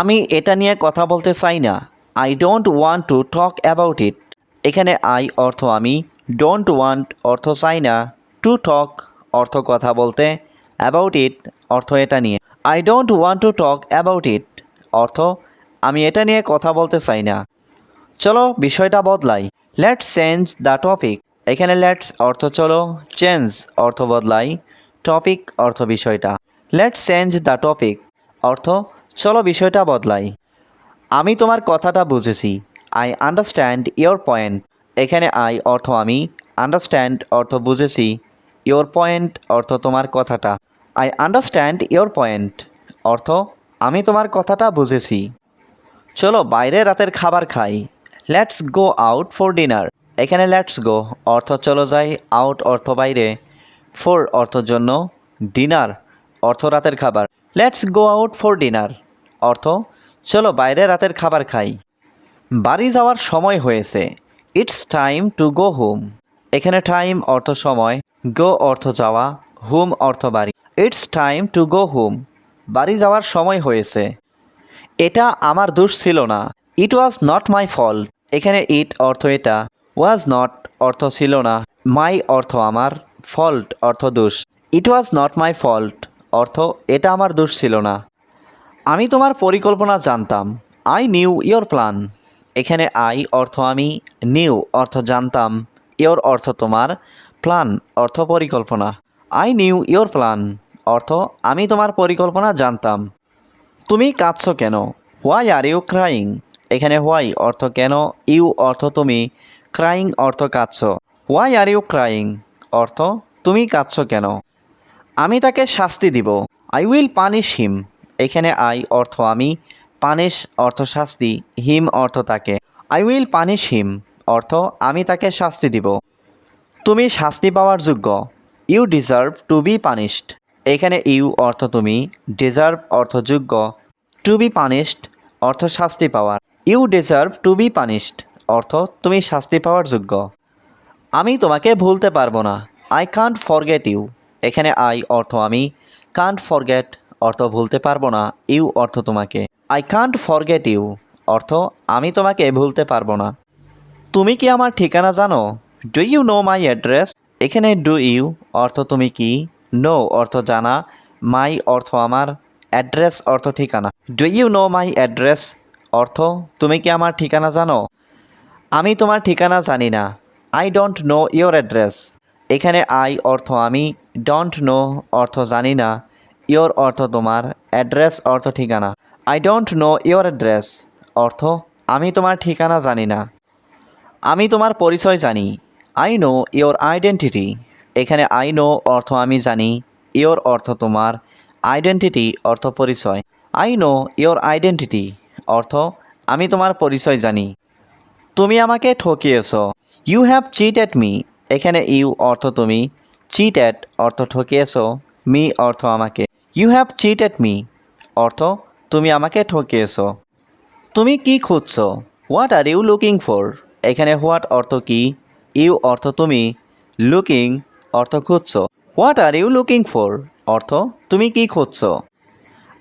আমি এটা নিয়ে কথা বলতে চাই না। I don't want to talk about it এখানে আই অর্থ আমি ডোন্ট ওয়ান্ট অর্থ চাই না। টু টক অর্থ কথা বলতে অ্যাবাউট ইট অর্থ এটা নিয়ে। I don't want to talk about it অর্থ আমি এটা নিয়ে কথা বলতে চাই না। চলো বিষয়টা বদলাই। লেটস চেঞ্জ দ্য টপিক এখানে লেটস অর্থ চলো চেঞ্জ অর্থ বদলাই। টপিক অর্থ বিষয়টা। লেটস চেঞ্জ দ্য টপিক অর্থ চলো বিষয়টা বদলাই। আমি তোমার কথাটা বুঝেছি। আই আন্ডারস্ট্যান্ড ইয়োর পয়েন্ট এখানে আই অর্থ আমি আন্ডারস্ট্যান্ড অর্থ বুঝেছি। ইয়োর পয়েন্ট অর্থ তোমার কথাটা। আই আন্ডারস্ট্যান্ড ইয়োর পয়েন্ট অর্থ, আমি তোমার কথাটা বুঝেছি। চলো বাইরে রাতের খাবার খাই। Let's go out for dinner এখানে লেটস গো অর্থ চলো যাই আউট অর্থ বাইরে। ফর অর্থ জন্য ডিনার অর্থ রাতের খাবার। Let's go out for dinner অর্থ, চলো বাইরে রাতের খাবার খাই। বাড়ি যাওয়ার সময় হয়েছে। It's time to go home এখানে টাইম অর্থ সময় গো অর্থ যাওয়া হোম অর্থ বাড়ি। It's time to go home বাড়ি যাওয়ার সময় হয়েছে। এটা আমার দোষ ছিল না। ইট ওয়াজ নট মাই ফল্ট এখানে ইট অর্থ এটা। ওয়াজ নট অর্থ ছিল না। মাই অর্থ আমার। ফল্ট অর্থ দোষ। ইট ওয়াজ নট মাই ফল্ট অর্থ, এটা আমার দোষ ছিল না। আমি তোমার পরিকল্পনা জানতাম। আই নিউ ইয়োর প্ল্যান এখানে আই অর্থ আমি নিউ অর্থ জানতাম। ইয়োর অর্থ তোমার। প্ল্যান অর্থ পরিকল্পনা। আই নিউ ইয়োর প্ল্যান অর্থ আমি তোমার পরিকল্পনা জানতাম। তুমি কাঁদছ কেন? হোয়াই আর ইউ ক্রাইং এখানে হোয়াই অর্থ কেন? ইউ অর্থ তুমি। ক্রাইং অর্থ কাঁদছ। হোয়াই আর ইউ ক্রাইং অর্থ তুমি কাঁদছো কেন? আমি তাকে শাস্তি দিব। আই উইল পানিশ হিম এখানে আই অর্থ আমি, পানিশ অর্থ শাস্তি, হিম অর্থ তাকে। আই উইল পানিশ হিম অর্থ আমি তাকে শাস্তি দিব। তুমি শাস্তি পাওয়ার যোগ্য। You deserve to be punished এখানে ইউ অর্থ তুমি ডিজার্ভ অর্থ যোগ্য। টু বি পানিশড অর্থ শাস্তি পাওয়ার। You deserve to be punished অর্থ তুমি শাস্তি পাওয়ার যোগ্য। আমি তোমাকে ভুলতে পারব না। আই কান্ট ফরগেট ইউ এখানে আই অর্থ আমি কান্ট ফরগেট অর্থ ভুলতে পারব না, ইউ অর্থ তোমাকে। আই কান্ট ফরগেট ইউ অর্থ আমি তোমাকে ভুলতে পারব না। তুমি কি আমার ঠিকানা জানো? Do you know my address এখানে ডু ইউ অর্থ তুমি কি? নো অর্থ জানা। মাই অর্থ আমার। অ্যাড্রেস অর্থ ঠিকানা। Do you know my address অর্থ তুমি কি আমার ঠিকানা জানো? আমি তোমার ঠিকানা জানি না। I don't know your address এখানে আই অর্থ আমি। ডোন্ট নো অর্থ জানি না। ইয়োর অর্থ তোমার অ্যাড্রেস অর্থ ঠিকানা। I don't know your address অর্থ আমি তোমার ঠিকানা জানি না। আমি তোমার পরিচয় জানি। আই নো ইয়োর আইডেন্টিটি এখানে আই নো অর্থ আমি জানি ইয়োর অর্থ তোমার আইডেন্টিটি অর্থ পরিচয়। আই নো ইয়োর আইডেন্টিটি অর্থ আমি তোমার পরিচয় জানি। তুমি আমাকে ঠকিয়েছ। You have cheat at me এখানে ইউ অর্থ তুমি। চিট অ্যাট অর্থ ঠকিয়েছ মি অর্থ আমাকে। You have cheat at me অর্থ, তুমি আমাকে ঠকিয়েছ। তুমি কি খুঁজছো? What are you looking for এখানে হোয়াট অর্থ কি? ইউ অর্থ তুমি। লুকিং অর্থ খুঁজছো। What are you looking for অর্থ, তুমি কি খুঁজছো?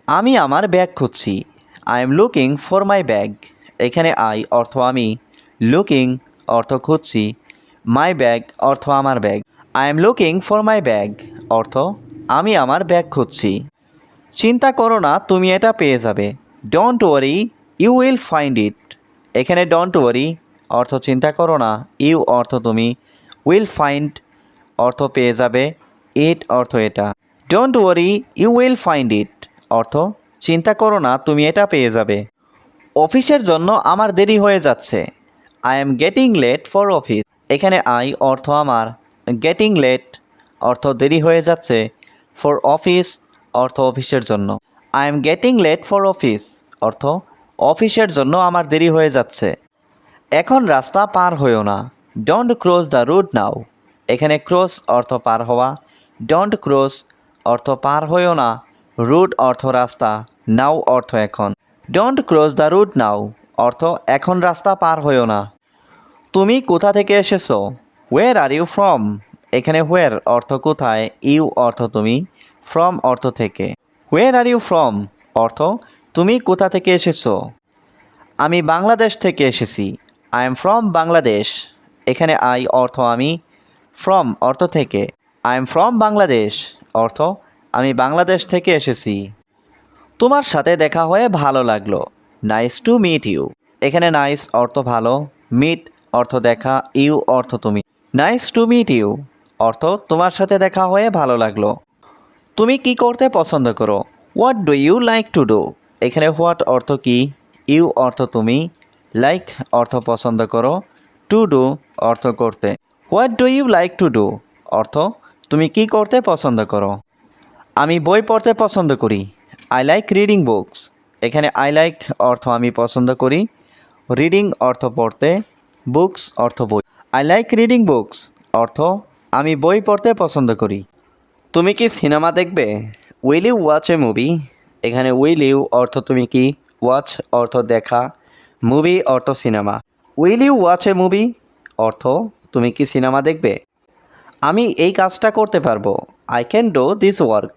আমি আমার ব্যাগ খুঁজছি। I am looking for my bag এখানে আই অর্থ আমি। লুকিং অর্থ খুঁজছি। মাই ব্যাগ অর্থ আমার bag I am looking for my bag অর্থ আমি আমার ব্যাগ খুঁজছি। চিন্তা করো না, তুমি এটা পেয়ে যাবে। Don't worry you will find it এখানে ডোন্ট ওয়ারি অর্থ চিন্তা করো না। ইউ অর্থ তুমি। উইল ফাইন্ড অর্থ পেয়ে যাবে। ইট অর্থ এটা। Don't worry you will find it অর্থ, চিন্তা করো না, তুমি এটা পেয়ে যাবে। অফিসের জন্য আমার দেরি হয়ে যাচ্ছে। I am getting late for office এখানে আই অর্থ আমার। গেটিং লেট অর্থ দেরি হয়ে যাচ্ছে। ফর অফিস অর্থ অফিসের জন্য। I am getting late for office অর্থ অফিসের জন্য আমার দেরি হয়ে যাচ্ছে। এখন রাস্তা পার হয়েও না। Don't cross the route now এখানে ক্রস অর্থ পার হওয়া। ডোন্ট ক্রস অর্থ পার হয়েও না। রুট অর্থ রাস্তা। নাও অর্থ এখন। Don't cross the route now অর্থ এখন রাস্তা পার হয়েও না। তুমি কোথা থেকে এসেছ? ওয়ের আর ইউ ফ্রম এখানে হোয়ার অর্থ কোথায় ইউ অর্থ তুমি ফ্রম অর্থ থেকে। হোয়ের আর ইউ ফ্রম অর্থ, তুমি কোথা থেকে এসেছ? আমি বাংলাদেশ থেকে এসেছি। I am from Bangladesh. এখানে আই অর্থ আমি ফ্রম অর্থ থেকে। I am from Bangladesh. অর্থ, আমি বাংলাদেশ থেকে এসেছি। তোমার সাথে দেখা হয়ে ভালো লাগল। নাইস টু মিট ইউ এখানে নাইস অর্থ ভালো মিট অর্থ দেখা ইউ অর্থ তুমি। নাইস টু মিট ইউ অর্থ তোমার সাথে দেখা হয়ে ভালো লাগল। তুমি কি করতে পছন্দ করো? What do you like to do এখানে হোয়াট অর্থ কি? ইউ অর্থ তুমি। লাইক অর্থ পছন্দ করো। টু ডু অর্থ করতে। What do you like to do অর্থ, তুমি কি করতে পছন্দ করো? আমি বই পড়তে পছন্দ করি। আই লাইক রিডিং বুকস এখানে আই লাইক অর্থ আমি পছন্দ করি। রিডিং অর্থ পড়তে। বুকস অর্থ বই। আই লাইক রিডিং বুকস অর্থ আমি বই পড়তে পছন্দ করি। তুমি কি সিনেমা দেখবে? Will you watch a movie এখানে উইল ইউ অর্থ তুমি কি? ওয়াচ অর্থ দেখা। মুভি অর্থ cinema. Will you watch a movie অর্থ তুমি কি সিনেমা দেখবে? আমি এই কাজটা করতে পারব। I can do this work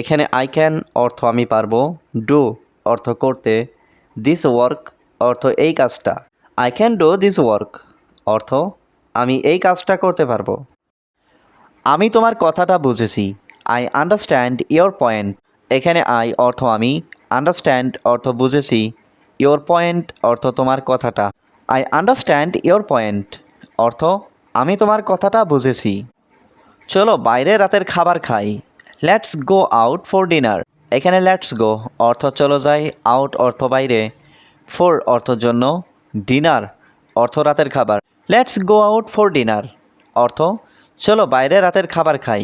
এখানে আই ক্যান অর্থ আমি পারব। ডু অর্থ করতে। দিস ওয়ার্ক অর্থ এই কাজটা। I can do this work অর্থ আমি এই কাজটা করতে পারব। আমি তোমার কথাটা বুঝেছি। আই আন্ডারস্ট্যান্ড ইয়োর পয়েন্ট এখানে আই অর্থ আমি। আন্ডারস্ট্যান্ড অর্থ বুঝেছি। ইয়োর পয়েন্ট অর্থ তোমার কথাটা। আই আন্ডারস্ট্যান্ড ইয়োর পয়েন্ট অর্থ আমি তোমার কথাটা বুঝেছি। চলো বাইরে রাতের খাবার খাই। Let's go out for dinner এখানে লেটস গো অর্থ চলো যাই আউট অর্থ বাইরে। ফোর অর্থ জন্য ডিনার অর্থ রাতের খাবার। Let's go out for dinner অর্থ চলো বাইরে রাতের খাবার খাই।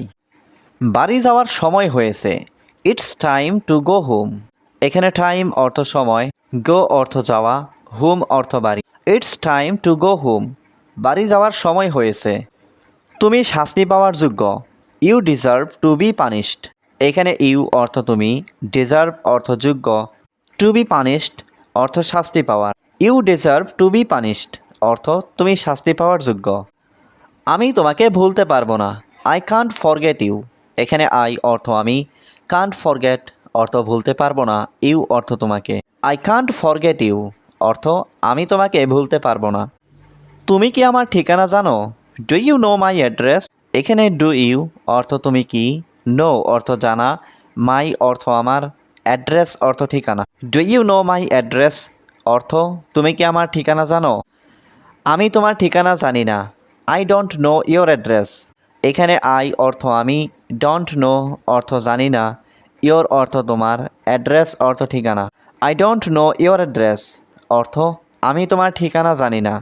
বাড়ি যাওয়ার সময় হয়েছে। It's time to go home এখানে টাইম অর্থ সময়। গো অর্থ যাওয়া। হোম অর্থ বাড়ি। It's time to go home বাড়ি যাওয়ার সময় হয়েছে। তুমি শাস্তি পাওয়ার যোগ্য। You deserve to be punished এখানে ইউ অর্থ তুমি। ডিজার্ভ অর্থ যোগ্য। টু বি পানিশড অর্থ শাস্তি পাওয়ার। You deserve to be punished অর্থ তুমি শাস্তি পাওয়ার যোগ্য। আমি তোমাকে ভুলতে পারব না। আই কান্ট ফরগেট ইউ এখানে আই অর্থ আমি। কান্ট ফরগেট অর্থ ভুলতে পারব না। ইউ অর্থ তোমাকে। আই কান্ট ফরগেট ইউ অর্থ আমি তোমাকে ভুলতে পারব না। তুমি কি আমার ঠিকানা জানো? Do you know my address এখানে ডু ইউ অর্থ তুমি কি? নো অর্থ জানা। মাই অর্থ আমার। অ্যাড্রেস অর্থ ঠিকানা। Do you know my address অর্থ তুমি কি আমার ঠিকানা জানো? আমি তোমার ঠিকানা জানি না। I don't know your address এখানে আই অর্থ আমি ডোন্ট নো অর্থ জানি না ইয়োর অর্থ তোমার অ্যাড্রেস অর্থ ঠিকানা। I don't know your address অর্থ আমি তোমার ঠিকানা জানি না।